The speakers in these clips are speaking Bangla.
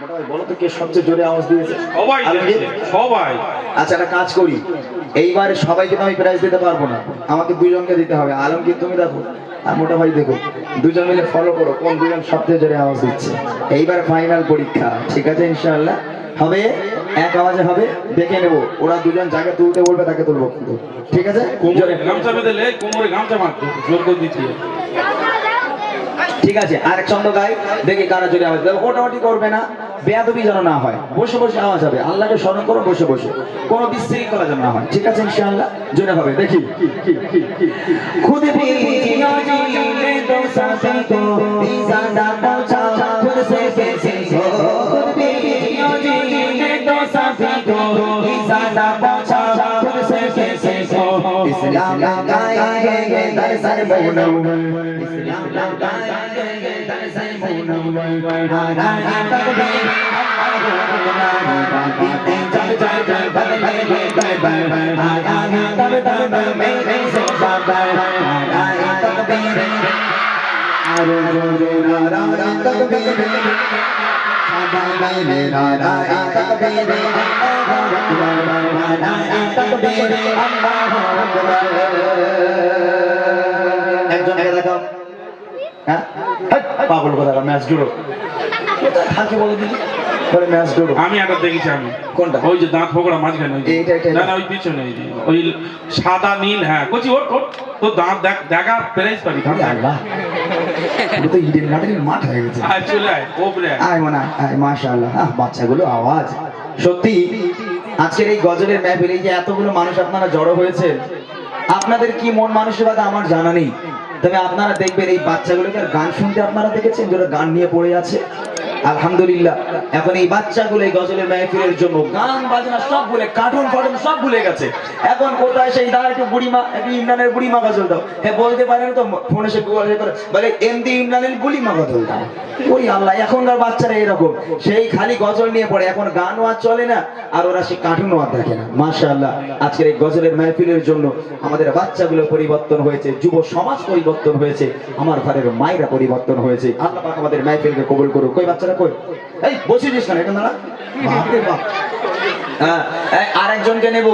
ভাই বলো তো কে সবচেয়ে জোরে আওয়াজ দিয়েছে? সবাই সবাই। আচ্ছা একটা কাজ করি। এইবার সবাইকে তো আমি প্রাইজ দিতে পারব না। আমাকে দিতে হবে। আলমগীর তুমি দেখো? আর মোটা ভাই দেখো। দুজন মিলে ফলো করো। কোন দুজন সবচেয়ে জোরে আওয়াজ দিচ্ছে? এইবার ফাইনাল পরীক্ষা। ঠিক আছে ইনশাআল্লাহ? হবে? এক আওয়াজে হবে। দেখে নেব। ওরা দুজন যাকে তুলতে বলবে তাকে তুলবো কিন্তু। ঠিক আছে? কোমরে গামছা বেঁধে লে কোমরে গামছা মারতো যোগ্য ঠিক আছে, আর এক ছন্দ গাই দেখি কারা জোরে আওয়াজ দেবে। ওটাওটি করবে না, বেয়াদবি যেন না হয়, বসে বসে আওয়াজ হবে। আল্লাহকে স্মরণ করো, বসে বসে। কোনো বিশৃঙ্খলা যেন না হয়, ঠিক আছে ইনশাআল্লাহ? জোরে হবে, দেখি। खुद इस्लाम का गाएंगे दरअसल मोनम इस्लाम का गाएंगे दरअसल मोनम नारायण तकबीर चल चल चल बदलेंगे तैबर आया है तब तब मेरे सोफा पर नारायण तकबीर अरे रे नारायण तकबीर मेरे नारायण तकबीर नारायण तकबीर একজনকে দেখাও? হ্যাঁ? পাগল কথা ম্যাচ জুড়ো। কোথায় থাকে বলে দিদি বলে ম্যাচ জুড়ো আমি একটা দেখেছি আমি। কোনটা? ওই যে দাঁত ফোকড়া মাঝখানে ওই না না ওই পিছনে ওই যে। ওই সাদা নীল হ্যাঁ কচি ওর ওর তোর দাঁত দেখ দেখা প্রাইজ পাবি আল্লাহ। এটা তো ইডেন গার্ডেনের মাঠ হয়ে গেছে। আয় চলে আয় ওপরে আয়। মনে আয় মাশাআল্লাহ। আহ, বাচ্চাগুলো আওয়াজ। সত্যি আজকের এই গজলের মেহফিলে এই যে এতগুলো মানুষ আপনারা জড়ো হয়েছে আপনাদের কি মন মানসিকতা আমার জানা নেই। তবে আপনারা দেখবেন এই বাচ্চাগুলোকে আর গান শুনতে আপনারা দেখেছেন যারা গান নিয়ে পড়ে আছে? আলহামদুলিল্লাহ। এখন এই বাচ্চাগুলো এই গজলের মেহফিলের জন্য গান, বাজনা সব ভুলে কার্টুন ফাটুন সব ভুলে গেছে। এখন কোথায় সেই দাঁড়া একটু বুড়িমা, একটু ইমরানের বুড়িমা গজল দাও। হ্যাঁ বলতে পারেন তো, ফোনে সে করে বলে এমডি ইমরানের বুড়িমা গজল দাও। ওই আল্লাহ, এখনকার বাচ্চারা এরকম। সেই খালি গজল নিয়ে পড়ে, এখন গানও আর চলে না, আর ওরা সেই কার্টুনও আর দেখে না। মাশাআল্লাহ, আজকের এই গজলের মেহফিলের জন্য আমাদের বাচ্চাগুলো পরিবর্তন হয়েছে, যুব সমাজ পরিবর্তন হয়েছে, আমার ঘরের মায়েরা পরিবর্তন হয়েছে। আল্লাহ আমাদের মেহফিলকে কবুল করুক। কই বাচ্চারা? কই? এই বসিয়েছিস না এখন দাঁড়া। হ্যাঁ এই, আরেকজনকে নেব।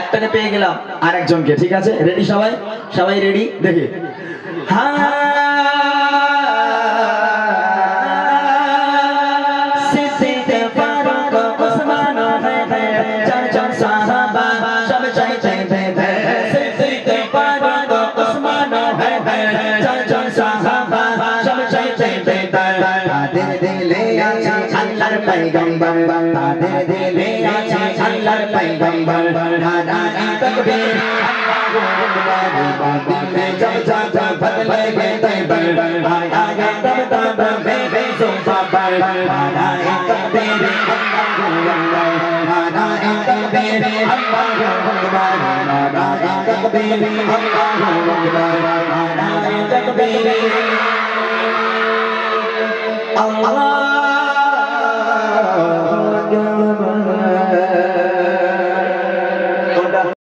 একটাকে পেয়ে গেলাম আরেকজনকে, ঠিক আছে? রেডি সবাই? সবাই রেডি দেখি। হ্যাঁ। দিলে আছে আল্লাহর পয়গম্বর তাদের দিলে আছে আল্লাহর পয়গম্বর নাদানি তকবীর আল্লাহু আকবার দিলে জব জব বদলে গে তৈবর আয়া গে তব তব Allah.